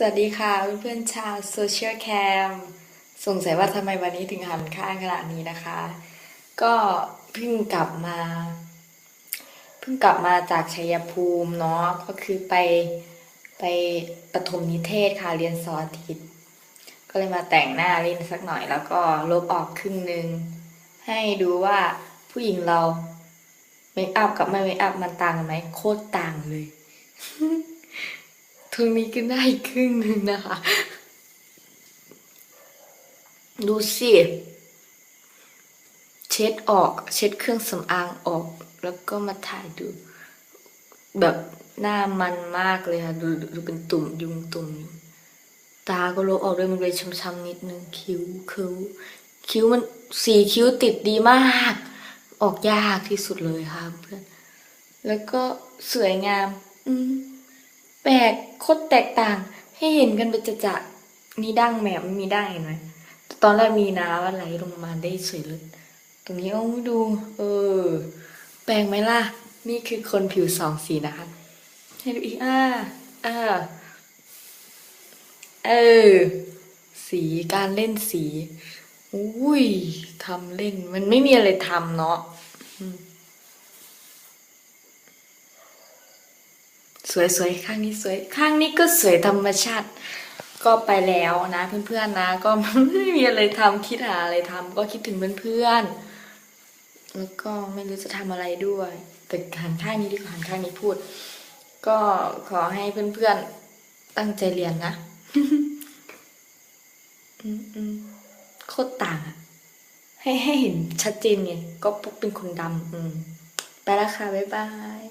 สวัสดีค่ะเพื่อนๆชาวโซเชียลแคมสงสัยว่าทำไมวันนี้ถึงหันข้างขนาดนี้นะคะ ก็เพิ่งกลับมาเพิ่งกลับมาจากชัยภูมิเนาะก็คือไปไปปฐมนิเทศค่ะเรียนสอทิตก็เลยมาแต่งหน้าเล่นสักหน่อย แล้วก็ลบออกครึ่งหนึ่งให้ดูว่าผู้หญิงเราเมคอัพกับไม่เมคอัพมันต่างกันไหมโคตรต่างเลย ตรงนี้ก็ได้ครึ่งหนึ่งนะคะ ดูสิเช็ดออก เช็ดเครื่องสำอางออก แล้วก็มาถ่ายดู แบบหน้ามันมากเลยค่ะ ดูดูเป็นตุ่มยุงตุ่มตาก็ลบออกด้วยมันเลยช้ำๆนิดนึงคิ้วคิ้วคิ้วมันสีคิ้วติดดีมาก ออกยากที่สุดเลยค่ะเพื่อนแล้วก็สวยงาม อืม โคตรแตกต่าง ให้เห็นกันเป็นจะจะนี่ดั้งแมม่มีดั้งเห็นไหมตอนแรกมีน้ำอะไหลลงมาได้สวยเลยตรงนี้เอาดู เออ แปลงไหมล่ะ นี่คือคนผิวสองสีนะคะ ให้ดูอีกอ่าอ่าเออ สีการเล่นสี อุ้ยทำเล่น มันไม่มีอะไรทำเนาะ สวยสวยข้างนี้สวย ข้างนี้ก็สวยธรรมชาติ ก็ไปแล้วนะเพื่อนๆนะ ก็ไม่มีอะไรทำคิดหาอะไรทำก็คิดถึงเพื่อนๆแล้วก็ไม่รู้จะทำอะไรด้วยแต่หันข้างนี้ดีกว่าหันข้างนี้พูด ก็ขอให้เพื่อนๆตั้งใจเรียนนะอือืมโคตรต่างอะให้ให้เห็นชัดเจนไงก็ปุ๊กเป็นคนดำอืมไปแล้วค่ะ บ๊ายบาย